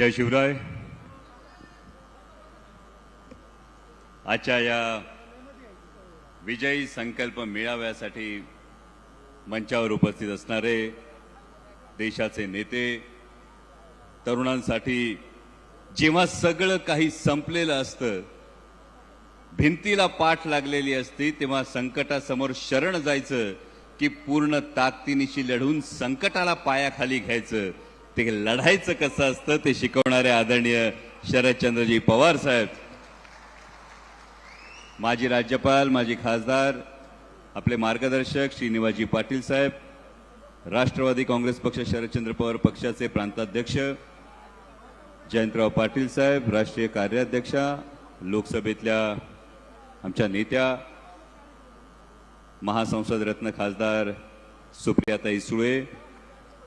जय शिवराय। आजच्या या विजयी संकल्प मेळाव्यासाठी मंचावर उपस्थित असणारे देशाचे नेते तरुणांसाठी जेव्हा सगळं काही संपलेलं असतं भिंतीला पाठ लागलेली असती तेव्हा संकटासमोर शरण जायचं की पूर्ण ताकदीनिशी लढून संकटाला पायाखाली घ्यायचं. ते लढायचं कसं असतं ते शिकवणारे आदरणीय शरदचंद्रजी पवार साहेब. माजी राज्यपाल माजी खासदार आपले मार्गदर्शक श्रीनिवाजी पाटील साहेब राष्ट्रवादी काँग्रेस पक्ष शरदचंद्र पवार पक्षाचे प्रांताध्यक्ष जयंतराव पाटील साहेब राष्ट्रीय कार्याध्यक्षा लोकसभेतल्या आमच्या नेत्या महासंसद रत्न खासदार सुप्रियाताई सुळे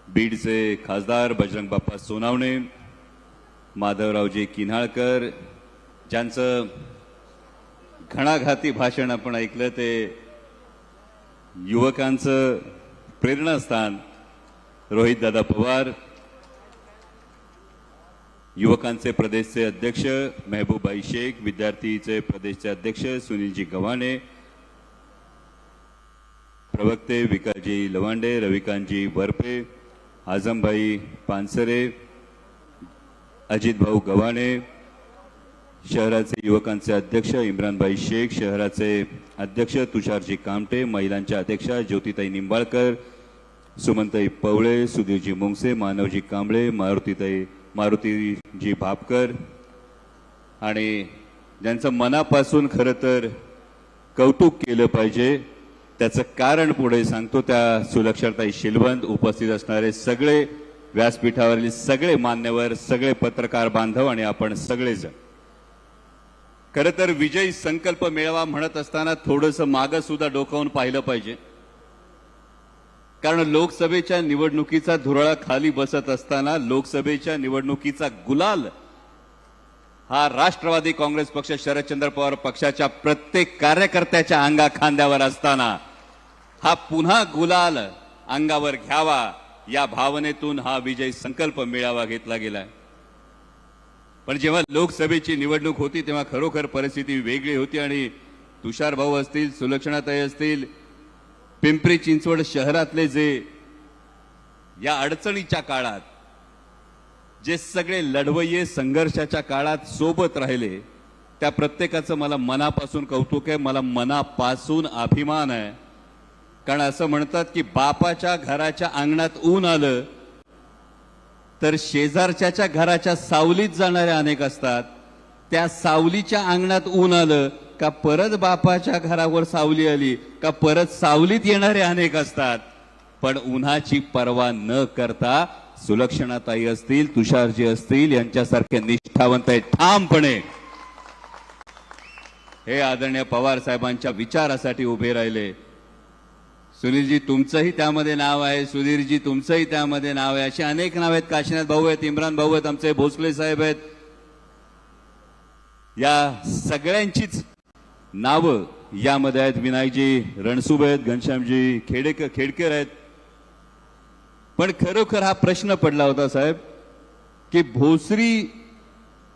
बीडचे खासदार बजरंग बाप्पा सोनावणे माधवरावजी किन्हाळकर ज्यांचं घणाघाती भाषण आपण ऐकलं ते युवकांचं प्रेरणास्थान रोहितदादा पवार युवकांचे प्रदेशचे अध्यक्ष मेहबूबाई शेख विद्यार्थीचे प्रदेशचे अध्यक्ष सुनीलजी गव्हाणे प्रवक्ते विकासजी लवांडे रविकांतजी बर्फे आझमभाई पानसरे अजितभाऊ गव्हाणे शहराचे युवकांचे अध्यक्ष इम्रानभाई शेख शहराचे अध्यक्ष तुषारजी कामटे महिलांच्या अध्यक्षा ज्योतिताई निंबाळकर सुमनताई पवळे सुधीरजी मुंगसे मानवजी कांबळे मारुतीताई मारुतीजी भापकर. आणि ज्यांचं मनापासून खरं तर कौतुक केलं पाहिजे त्याचं कारण पुढे सांगतो. त्या सुलक्षणताई शिलवंत उपस्थित असणारे सगळे व्यासपीठावरील सगळे मान्यवर सगळे पत्रकार बांधव आणि आपण सगळेजण. खरं तर विजयी संकल्प मेळावा म्हणत असताना थोडंसं मागं सुद्धा डोकावून पाहिलं पाहिजे. कारण लोकसभेच्या निवडणुकीचा धुरळा खाली बसत असताना लोकसभेच्या निवडणुकीचा गुलाल हा राष्ट्रवादी काँग्रेस पक्ष शरदचंद्र पवार पक्षाच्या प्रत्येक कार्यकर्त्याच्या अंगा खांद्यावर असताना हा पुन्हा गुलाल अंगावर घ्यावा. या भावनेतून हा विजय संकल्प मेळावा घेतला गेला. पण जेव्हा लोकसभेची निवडणूक होती तेव्हा खरोखर परिस्थिती वेगळी होती आणि तुषार भाऊ असतील सुलक्षणाताई असतील पिंपरी चिंचवड शहरातले जे या अडचणीच्या काळात जे सगळे लढवय्ये संघर्षाच्या काळात सोबत राहिले त्या प्रत्येकाचं मला मनापासून कौतुक आहे. मला मनापासून अभिमान आहे. कारण असं म्हणतात की बापाच्या घराच्या अंगणात ऊन आलं तर शेजारच्याच्या घराच्या सावलीत जाणाऱ्या अनेक असतात. त्या सावलीच्या अंगणात ऊन आलं का परत बापाच्या घरावर सावली आली का परत सावलीत येणारे अनेक असतात. पण उन्हाची पर्वा न करता सुलक्षणाताई असतील तुषारजी असतील यांच्यासारखे निष्ठावंत आहेत ठामपणे हे आदरणीय पवार साहेबांच्या विचारासाठी उभे राहिले. सुनीलजी तुमचंही त्यामध्ये नाव आहे. सुधीरजी तुमचंही त्यामध्ये नाव आहे. अशी अनेक नाव आहेत. काशीनाथ भाऊ आहेत इम्रान भाऊ आहेत आमचे भोसले साहेब आहेत. या सगळ्यांचीच नावं यामध्ये आहेत. विनायकजी रणसुभ आहेत घनश्यामजी खेडेकर खेडकर आहेत. पण खरोखर हा प्रश्न पडला होता साहेब की भोसरी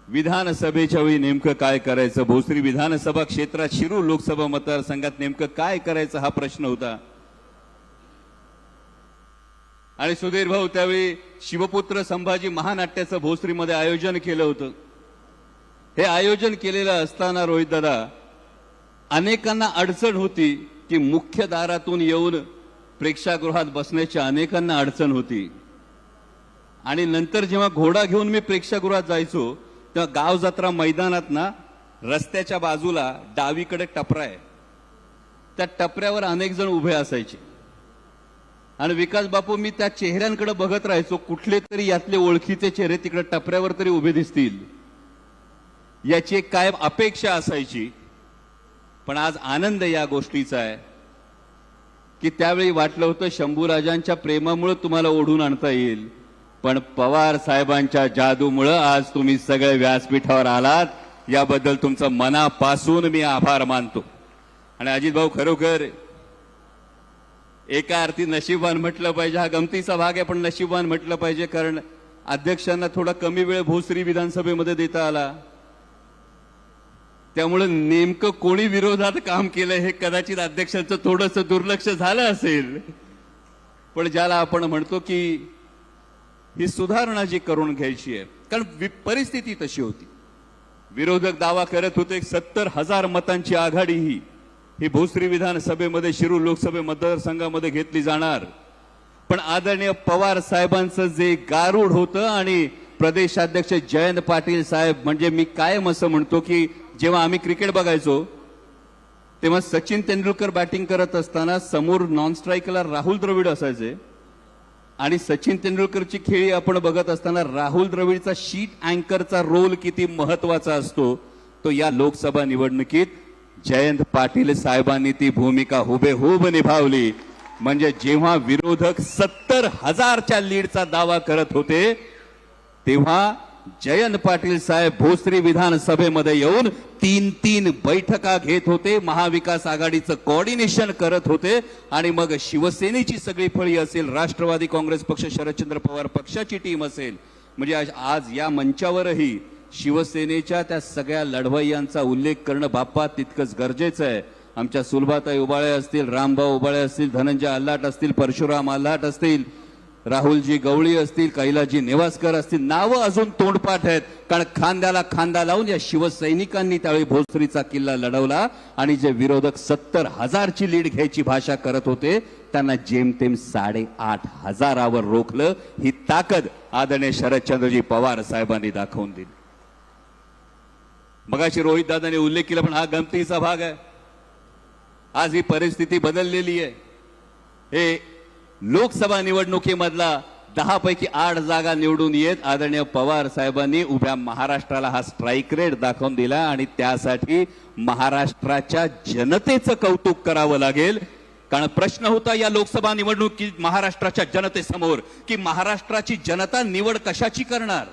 विधानसभेच्या वेळी नेमकं काय करायचं? भोसरी विधानसभा क्षेत्रात शिरू लोकसभा मतदारसंघात नेमकं काय करायचं हा प्रश्न होता. आणि सुधीर भाऊ त्यावेळी शिवपुत्र संभाजी महानाट्याचं भोसरीमध्ये आयोजन केलं होतं. हे आयोजन केलेलं असताना रोहित दादा अनेकांना अडचण होती की मुख्य दारातून येऊन प्रेक्षागृहात बसण्याची अनेकांना अडचण होती. आणि नंतर जेव्हा घोडा घेऊन मी प्रेक्षागृहात जायचो तेव्हा गाव जत्रा मैदानात ना रस्त्याच्या बाजूला डावीकडे टपरा आहे. त्या टपऱ्यावर अनेक जण उभे असायचे. आणि विकास बापू मी त्या चेहऱ्यांकडे बघत राहायचो. कुठले तरी यातले ओळखीचे चेहरे तिकडे टपऱ्यावर तरी उभे दिसतील. याची एक कायम अपेक्षा असायची. पण आज आनंद या गोष्टीचा आहे. की त्यावेळी वाटलं होतं शंभूराजांच्या प्रेमामुळे तुम्हाला ओढून आणता येईल. पण पवार साहेबांच्या जादूमुळं आज तुम्ही सगळे व्यासपीठावर आलात. याबद्दल तुमचं मनापासून मी आभार मानतो. आणि अजित भाऊ खरोखर एका अर्थी नशीबवान म्हटलं पाहिजे. हा गमतीचा भाग आहे पण नशीबवान म्हटलं पाहिजे कारण अध्यक्षांना थोडा कमी वेळ भोसरी विधानसभेमध्ये देता आला. त्यामुळे नेमकं कोणी विरोधात काम केलं हे कदाचित अध्यक्षांचं थोडंसं दुर्लक्ष झालं असेल. पण ज्याला आपण म्हणतो की ही सुधारणा जी करून घ्यायची आहे कारण वि- परिस्थिती तशी होती. विरोधक दावा करत होते सत्तर हजार मतांची आघाडी ही. ही भोसरी विधानसभेमध्ये शिरूर लोकसभे मतदारसंघामध्ये घेतली जाणार. पण आदरणीय पवार साहेबांचं जे गारूड होतं आणि प्रदेशाध्यक्ष जयंत पाटील साहेब म्हणजे मी कायम असं म्हणतो की जेव्हा आम्ही क्रिकेट बघायचो तेव्हा सचिन तेंडुलकर बॅटिंग करत असताना समोर नॉन स्ट्राईकला राहुल द्रविड असायचे. आणि सचिन तेंडुलकरची खेळी आपण बघत असताना राहुल द्रविडचा शीट अँकरचा रोल किती महत्त्वाचा असतो तो या लोकसभा निवडणुकीत जयंत पाटील साहेबांनी ती भूमिका हुबेहूब निभावली. म्हणजे जेव्हा विरोधक सत्तर हजारच्या लीडचा दावा करत होते तेव्हा जयंत पाटील साहेब भोसरी विधानसभेमध्ये येऊन तीन तीन बैठका घेत होते महाविकास आघाडीचं कोऑर्डिनेशन करत होते आणि मग शिवसेनेची सगळी फळी असेल राष्ट्रवादी काँग्रेस पक्ष शरदचंद्र पवार पक्षाची टीम असेल. म्हणजे आज- आज या मंचावरही शिवसेनेच्या त्या सगळ्या लढवय्यांचा उल्लेख करणं बाप्पा तितकंच गरजेचं आहे. आमच्या सुलभाताई उबाळे असतील रामभाऊ उबाळे असतील धनंजय आल्हाट असतील परशुराम आल्हाट असतील राहुलजी गवळी असतील कैलाजी नेवासकर असतील नावं अजून तोंडपाठ आहेत. कारण खांद्याला खांदा लावून या शिवसैनिकांनी त्यावेळी भोसरीचा किल्ला लढवला आणि जे विरोधक सत्तर हजारची लीड घ्यायची भाषा करत होते त्यांना जेमतेम साडेआठ हजारावर रोखलं. ही ताकद आदरणीय शरदचंद्रजी पवार साहेबांनी दाखवून दिली. मगाशी रोहित दादाने उल्लेख केला पण हा गमतीचा भाग आहे. आज ही परिस्थिती बदललेली आहे. हे लोकसभा निवडणुकीमधला दहा पैकी आठ जागा निवडून येत आदरणीय पवार साहेबांनी उभ्या महाराष्ट्राला हा स्ट्राईक रेट दाखवून दिला आणि त्यासाठी महाराष्ट्राच्या जनतेचं कौतुक करावं लागेल. कारण प्रश्न होता या लोकसभा निवडणुकीत महाराष्ट्राच्या जनतेसमोर की महाराष्ट्राची जनता निवड कशाची करणार?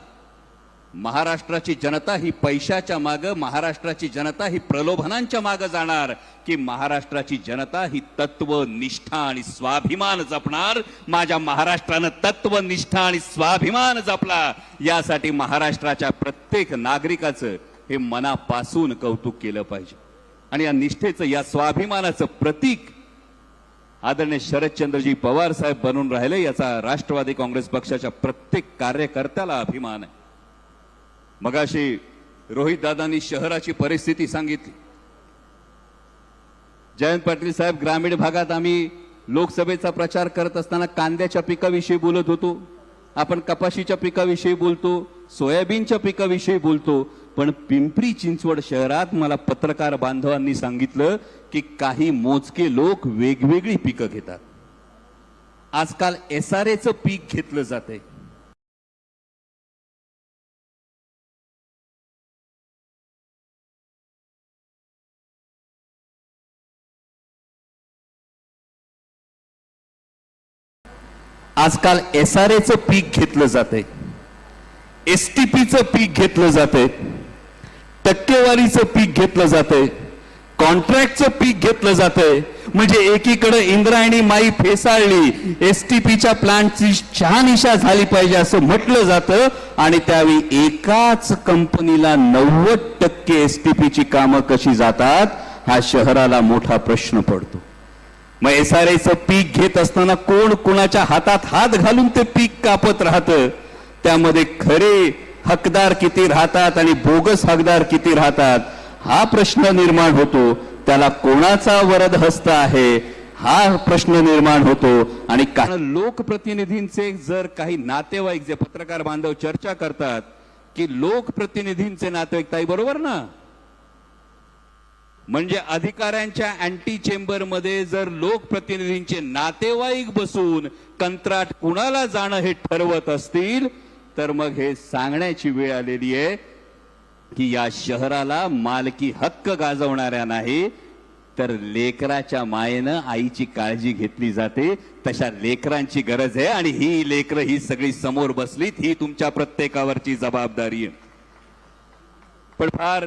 महाराष्ट्राची जनता ही पैशाच्या मागं महाराष्ट्राची जनता ही प्रलोभनांच्या मागं जाणार की महाराष्ट्राची जनता ही तत्व निष्ठा आणि स्वाभिमान जपणार. माझ्या महाराष्ट्रानं तत्व निष्ठा आणि स्वाभिमान जपला. यासाठी महाराष्ट्राच्या प्रत्येक नागरिकाचं हे मनापासून कौतुक केलं पाहिजे. आणि या निष्ठेचं या स्वाभिमानाचं प्रतीक आदरणीय शरदचंद्रजी पवार साहेब बनून राहिले याचा राष्ट्रवादी काँग्रेस पक्षाच्या प्रत्येक कार्यकर्त्याला अभिमान आहे. मगाशी रोहित दादांनी शहराची परिस्थिती सांगितली. जयंत पाटील साहेब ग्रामीण भागात आम्ही लोकसभेचा प्रचार करत असताना कांद्याच्या पिकाविषयी बोलत होतो. आपण कपाशीच्या पिकाविषयी बोलतो सोयाबीनच्या पिकाविषयी बोलतो पण पिंपरी चिंचवड शहरात मला पत्रकार बांधवांनी सांगितलं की काही मोजके लोक वेगवेगळी पिकं घेतात. आजकाल एसआरएचं पीक घेतलं जातंय. आजकाल एस आर एचं पीक घेतलं जातंय. पीचं पीक घेतलं जातंय. टक्केवारीचं पीक घेतलं जातंय. कॉन्ट्रॅक्टचं पीक घेतलं जातंय. म्हणजे एकीकडे इंद्रायणी माई फेसाळली एसटीपीच्या प्लांटची शहानिशा झाली पाहिजे असं म्हटलं जातं आणि त्यावेळी एकाच कंपनीला नव्वद टक्के एसटीपीची कामं कशी जातात हा शहराला मोठा प्रश्न पडतो. मग एस आर एसआरएचं पीक घेत असताना कोण कोणाच्या हातात हात घालून ते पीक कापत राहतं? त्यामध्ये खरे हकदार किती राहतात आणि बोगस हकदार किती राहतात? हा प्रश्न निर्माण होतो. त्याला कोणाचा वरद हस्त आहे? हा प्रश्न निर्माण होतो. आणि कारण लोकप्रतिनिधींचे जर काही नातेवाईक जे पत्रकार बांधव चर्चा करतात की लोकप्रतिनिधींचे नातेवाईक ताई बरोबर ना? म्हणजे अधिकाऱ्यांच्या अँटी चेंबरमध्ये जर लोकप्रतिनिधींचे नातेवाईक बसून कंत्राट कुणाला जाणं हे ठरवत असतील तर मग हे सांगण्याची वेळ आलेली आहे की या शहराला मालकी हक्क गाजवणाऱ्या नाही तर लेकराच्या मायेनं आईची काळजी घेतली जाते. तशा लेकरांची गरज आहे आणि ही लेकरं ही सगळी समोर बसलीत ही तुमच्या प्रत्येकावरची जबाबदारी आहे. पण फार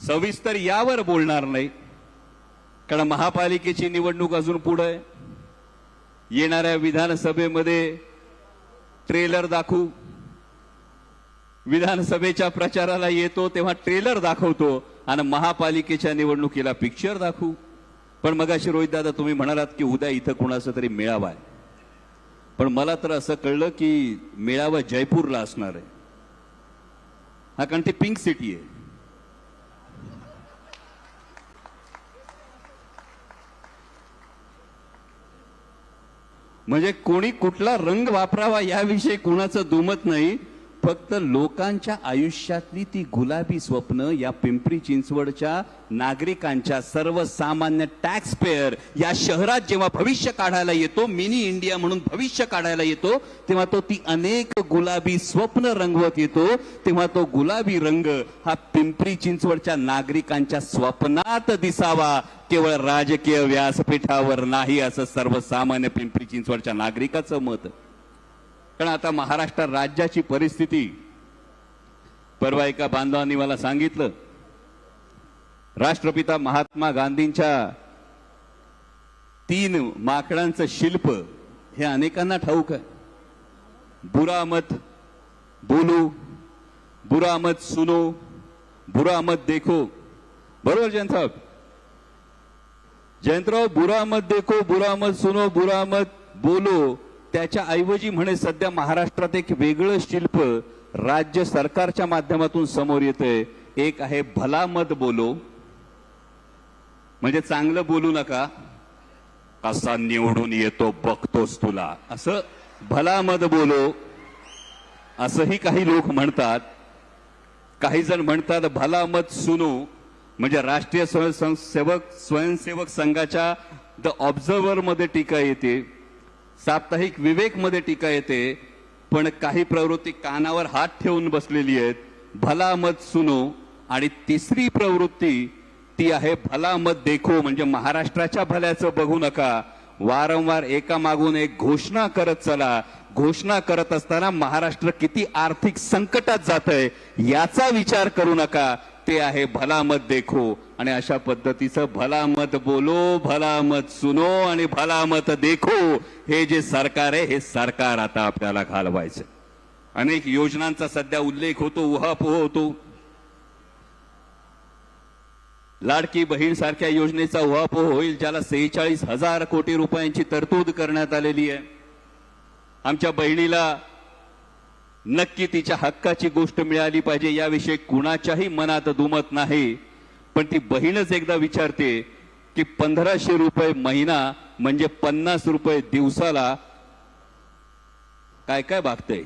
सविस्तर यावर बोलणार नाही. कारण महापालिकेची निवडणूक अजून पुढे आहे. येणाऱ्या विधानसभेमध्ये ट्रेलर दाखवू. विधानसभेच्या प्रचाराला येतो तेव्हा ट्रेलर दाखवतो आणि महापालिकेच्या निवडणुकीला पिक्चर दाखवू. पण मगाशी रोहित दादा तुम्ही म्हणालात की उद्या इथं कुणाचा तरी मेळावा आहे. पण मला तर असं कळलं की मेळावा जयपूरला असणार आहे. हा कारण ती पिंक सिटी आहे. म्हणजे कोणी कुठला रंग वापरावा याविषयी कुणाचं दुमत नाही. फक्त लोकांच्या आयुष्यातली ती गुलाबी स्वप्न या पिंपरी चिंचवडच्या नागरिकांच्या सर्वसामान्य टॅक्स पेअर या शहरात जेव्हा भविष्य काढायला येतो मिनी इंडिया म्हणून भविष्य काढायला येतो तेव्हा तो ती अनेक गुलाबी स्वप्न रंगवत येतो तेव्हा तो गुलाबी रंग हा पिंपरी चिंचवडच्या नागरिकांच्या स्वप्नात दिसावा. केवळ राजकीय व्यासपीठावर नाही असं सर्वसामान्य पिंपरी चिंचवडच्या नागरिकाचं मत. कारण आता महाराष्ट्र राज्याची परिस्थिती परवा एका बांधवांनी मला सांगितलं राष्ट्रपिता महात्मा गांधींच्या तीन माकडांचं शिल्प हे अनेकांना ठाऊक आहे. बुरा मत बोलू बुरा मत सुनो बुरा मत देखो. बरोबर जयंतराव जयंतराव बुरा मत देखो बुरा मत सुनो बुरा मत बोलो. त्याच्या ऐवजी म्हणे सध्या महाराष्ट्रात एक वेगळं शिल्प राज्य सरकारच्या माध्यमातून समोर येतंय. एक आहे भला मत बोलो. म्हणजे चांगलं बोलू नका. असा निवडून येतो बघतोस तुला. असं भला मत बोलो. असंही काही लोक म्हणतात. काही जण म्हणतात भला मत सुनो. म्हणजे राष्ट्रीय स्वयंसेवक स्वयंसेवक संघाच्या द ऑब्झर्वर मध्ये टीका येते. साप्ताहिक विवेकमध्ये टीका येते पण काही प्रवृत्ती कानावर हात ठेवून बसलेली आहेत भला मत सुनो. आणि तिसरी प्रवृत्ती ती आहे भला मत देखो म्हणजे महाराष्ट्राच्या भल्याचं बघू नका. वारंवार एका मागून एक घोषणा करत चला. घोषणा करत असताना महाराष्ट्र किती आर्थिक संकटात जात आहे याचा विचार करू नका. ते आहे भला मत देखो. आणि अशा पद्धतीचं भला मत बोलो भला मत सुनो आणि भला मत देखो. हे जे सरकार आहे हे सरकार आता आपल्याला घालवायचं अनेक योजनांचा सध्या उल्लेख होतो उहापोह होतो. लाडकी बहीण सारख्या योजनेचा उहापोह होईल ज्याला सेहेचाळीस हजार कोटी रुपयांची तरतूद करण्यात आलेली आहे. आमच्या बहिणीला नक्की तिच्या हक्काची गोष्ट मिळाली पाहिजे याविषयी कुणाच्याही मनात दुमत नाही. पण ती बहीणच एकदा विचारते की पंधराशे रुपये महिना म्हणजे पन्नास रुपये दिवसाला काय काय भागतंय?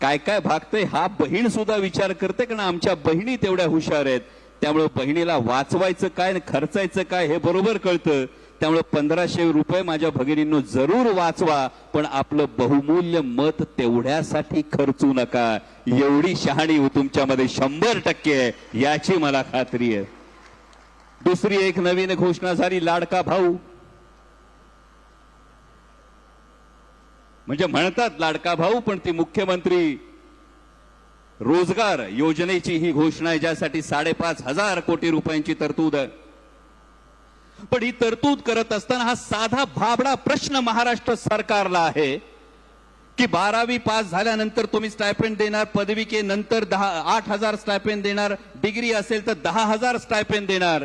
काय काय भागतंय हा बहीण सुद्धा विचार करते कारण आमच्या बहिणी तेवढ्या हुशार आहेत. त्यामुळे बहिणीला वाचवायचं काय खर्चायचं काय हे बरोबर कळतं. त्यामुळे पंधराशे रुपये माझ्या भगिनींनो जरूर वाचवा पण आपलं बहुमूल्य मत तेवढ्यासाठी खर्चू नका. एवढी शहाणी हो तुमच्यामध्ये शंभर टक्के आहे याची मला खात्री आहे. दुसरी एक नवीन घोषणा झाली लाडका भाऊ. म्हणजे म्हणतात लाडका भाऊ पण ती मुख्यमंत्री रोजगार योजनेची ही घोषणा आहे ज्यासाठी साडेपाच हजार कोटी रुपयांची तरतूद आहे. पण ही तरतूद करत असताना हा साधा भाबडा प्रश्न महाराष्ट्र सरकारला आहे की बारावी पास झाल्यानंतर तुम्ही स्टायपेंड देणार पदवी के नंतर दहा आठ हजार स्टायपेंड देणार डिग्री असेल तर दहा हजार स्टायपेंड देणार.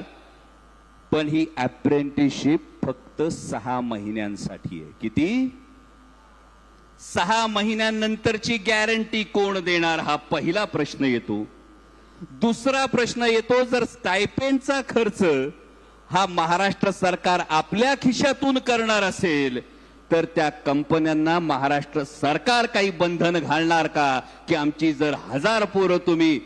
पण ही अप्रेंटिसशिप फक्त सहा महिन्यांसाठी आहे. किती? सहा महिन्यांनंतरची गॅरंटी कोण देणार? हा पहिला प्रश्न येतो. दुसरा प्रश्न येतो जर स्टायपेंडचा खर्च हा महाराष्ट्र सरकार आपल्या खिशातून करणार असेल तर त्या कंपन्यांना महाराष्ट्र सरकार काही बंधन घालणार का? की आमची जर हजार पोरं तुम्ही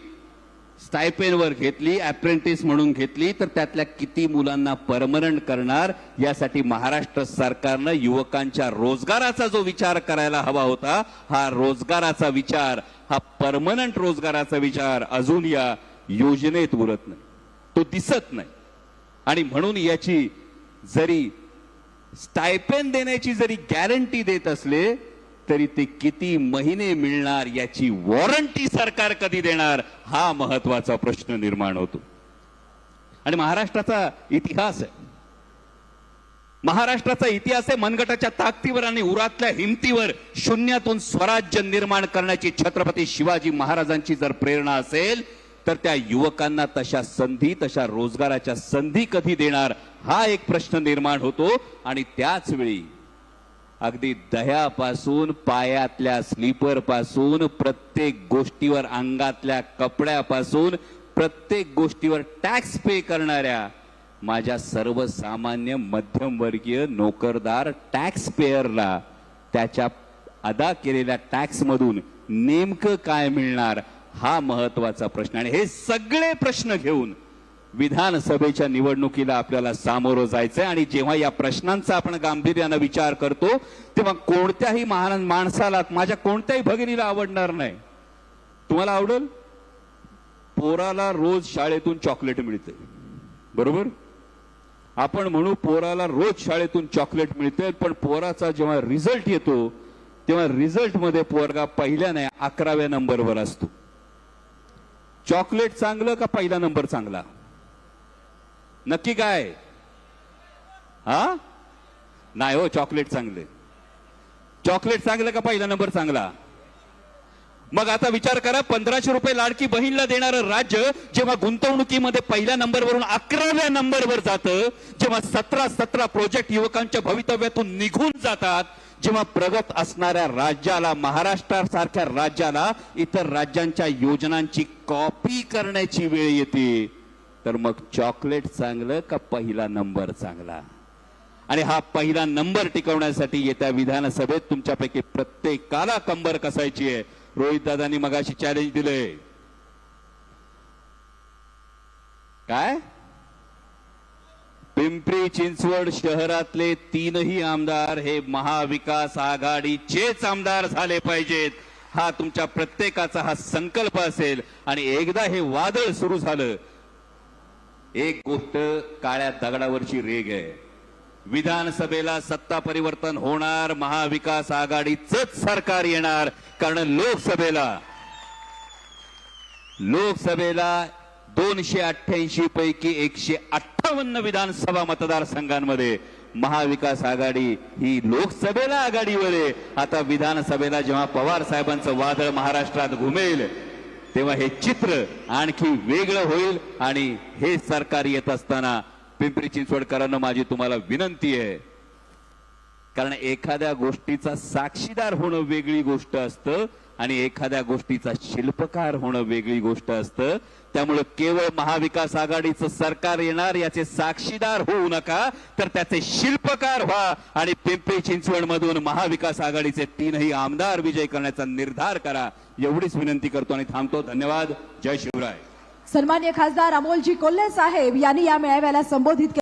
स्टायपेनवर घेतली अप्रेंटिस म्हणून घेतली तर त्यातल्या किती मुलांना परमनंट करणार? यासाठी महाराष्ट्र सरकारनं युवकांच्या रोजगाराचा जो विचार करायला हवा होता हा रोजगाराचा विचार हा परमनंट रोजगाराचा विचार अजून या योजनेत उरत नाही. तो दिसत नाही. आणि म्हणून याची जरी स्टायपेन देण्याची जरी गॅरंटी देत असले तरी ते किती महिने मिळणार याची वॉरंटी सरकार कधी देणार हा महत्त्वाचा प्रश्न निर्माण होतो. आणि महाराष्ट्राचा इतिहास आहे. महाराष्ट्राचा इतिहास आहे मनगटाच्या ताकदीवर आणि उरातल्या हिमतीवर शून्यातून स्वराज्य निर्माण करण्याची छत्रपती शिवाजी महाराजांची जर प्रेरणा असेल तर त्या युवकांना तशा संधी तशा रोजगाराच्या संधी कधी देणार हा एक प्रश्न निर्माण होतो. आणि त्याच वेळी अगदी दह्यापासून पायातल्या स्लीपरपासून प्रत्येक गोष्टीवर अंगातल्या कपड्यापासून प्रत्येक गोष्टीवर टॅक्स पे करणाऱ्या माझ्या सर्वसामान्य मध्यमवर्गीय नोकरदार टॅक्स पेअरला त्याच्या अदा केलेल्या टॅक्समधून नेमकं काय मिळणार? हा महत्त्वाचा प्रश्न आणि हे सगळे प्रश्न घेऊन विधानसभेच्या निवडणुकीला आपल्याला सामोरं जायचंय आणि जेव्हा या प्रश्नांचा आपण गांभीर्यानं विचार करतो तेव्हा कोणत्याही महान माणसाला माझ्या कोणत्याही भगिनीला आवडणार नाही. तुम्हाला आवडेल? पोराला रोज शाळेतून चॉकलेट मिळते. बरोबर? आपण म्हणू पोराला रोज शाळेतून चॉकलेट मिळते पण पोराचा जेव्हा रिझल्ट येतो तेव्हा रिझल्टमध्ये पोरगा पहिल्याने अकराव्या नंबरवर असतो. चॉकलेट चांगलं का पहिला नंबर चांगला? नक्की काय? हा? नाही हो चॉकलेट चांगले. चॉकलेट चांगलं का पहिला नंबर चांगला? मग आता विचार करा पंधराशे रुपये लाडकी बहीणला देणारं राज्य जेव्हा गुंतवणुकीमध्ये पहिल्या नंबरवरून अकराव्या नंबरवर जातं जेव्हा सतरा सतरा प्रोजेक्ट युवकांच्या भवितव्यातून निघून जातात जेव्हा प्रगत असणाऱ्या राज्याला महाराष्ट्रासारख्या राज्याला इतर राज्यांच्या योजनांची कॉपी करण्याची वेळ येते तर मग चॉकलेट चांगलं का पहिला नंबर चांगला? आणि हा पहिला नंबर टिकवण्यासाठी येत्या विधानसभेत तुमच्यापैकी प्रत्येकाला कंबर कसायची आहे. रोहित दादांनी मगाशी चॅलेंज दिलंय. काय? पिंपरी चिंचवड शहरातले तीनही आमदार हे महाविकास आघाडीचेच आमदार झाले पाहिजेत. हा तुमच्या प्रत्येकाचा हा संकल्प असेल आणि एकदा हे वादळ सुरू झालं एक गोष्ट काळ्या दगडावरची रेग आहे. विधानसभेला सत्ता परिवर्तन होणार महाविकास आघाडीच सरकार येणार कारण लोकसभेला लोकसभेला दोनशे अठ्ठ्याऐंशी पैकी एकशे अठ्ठावन्न विधानसभा मतदारसंघांमध्ये महाविकास आघाडी ही लोकसभेला आघाडीवर आहे आता विधानसभेला जेव्हा पवार साहेबांचं वादळ महाराष्ट्रात घुमेल तेव्हा हे चित्र आणखी वेगळं होईल आणि हे सरकार येत असताना पिंपरी चिंचवडकरांना माझी तुम्हाला विनंती आहे. कारण एखाद्या गोष्टीचा साक्षीदार होणं वेगळी गोष्ट असतं आणि एखाद्या गोष्टीचा शिल्पकार होणं वेगळी गोष्ट असतं. त्यामुळे केवळ महाविकास आघाडीचं सरकार येणार याचे साक्षीदार होऊ नका तर त्याचे शिल्पकार व्हा. आणि पिंपरी चिंचवड मधून महाविकास आघाडीचे तीनही आमदार विजय करण्याचा निर्धार करा. एवढीच विनंती करतो आणि थांबतो. धन्यवाद. जय शिवराय. सन्मान्य खासदार अमोलजी कोल्हे साहेब यांनी या मेळाव्याला संबोधित